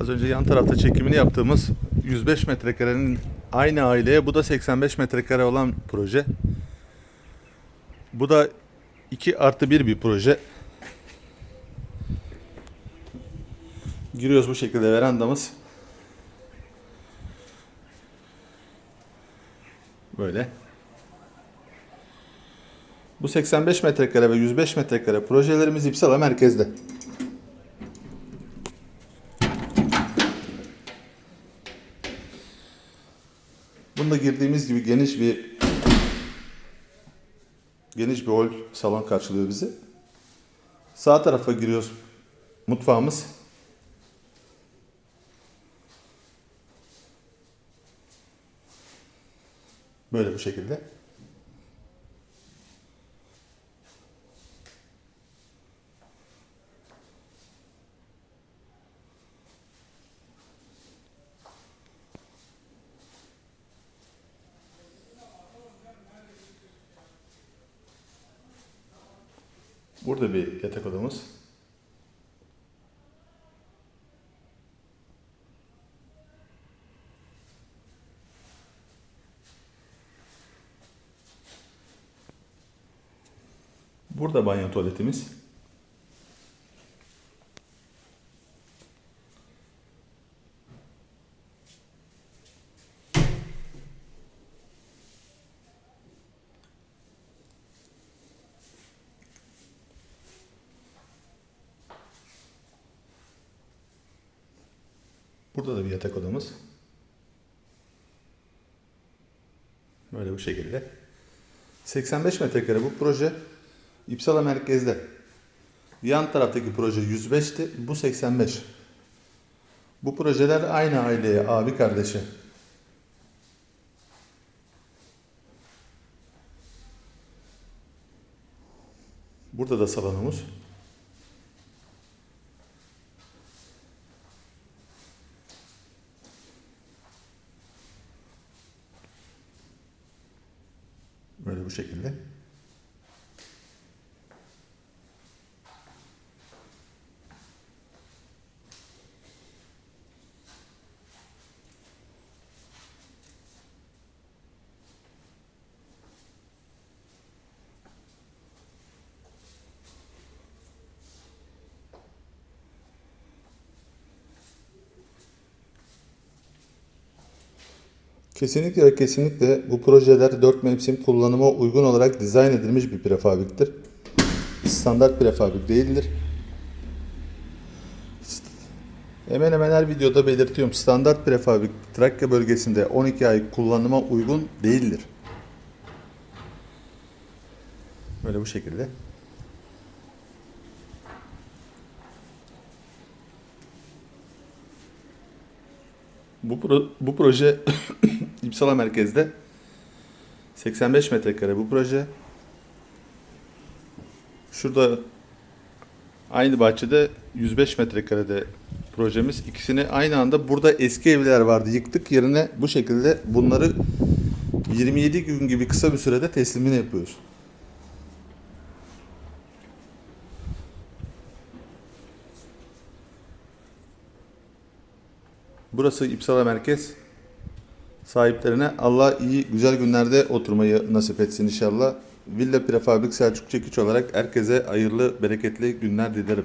Az önce yan tarafta çekimini yaptığımız 105 metrekarenin aynı aileye bu da 85 metrekare olan proje. Bu da 2 artı 1 bir proje. Giriyoruz bu şekilde verandamız. Böyle. Bu 85 metrekare ve 105 metrekare projelerimiz İpsala merkezde. Bunda girdiğimiz gibi geniş bir geniş bir hol salon karşılıyor bizi. Sağ tarafa giriyoruz. Mutfağımız. Böyle bu şekilde. Burada bir yatak odamız. Burada banyo tuvaletimiz. Burada da bir yatak odamız. Böyle bu şekilde. 85 metrekare bu proje İpsala merkezde. Yan taraftaki proje 105'ti, bu 85. Bu projeler aynı aileye, abi kardeşi. Burada da salonumuz. Böyle bu şekilde. Kesinlikle ve kesinlikle bu projeler 4 mevsim kullanıma uygun olarak dizayn edilmiş bir prefabriktir. Standart prefabrik değildir. Hemen hemen her videoda belirtiyorum. Standart prefabrik Trakya bölgesinde 12 ay kullanıma uygun değildir. Böyle bu şekilde. Bu, pro- bu proje İpsala merkezde 85 metrekare bu proje. Şurada aynı bahçede 105 metrekarede projemiz. İkisini aynı anda burada eski evler vardı. Yıktık yerine bu şekilde bunları 27 gün gibi kısa bir sürede teslimini yapıyoruz. Burası İpsala Merkez. Sahiplerine Allah iyi güzel günlerde oturmayı nasip etsin inşallah. Villa Prefabrik Selçuk Çekiç olarak herkese hayırlı, bereketli günler dilerim.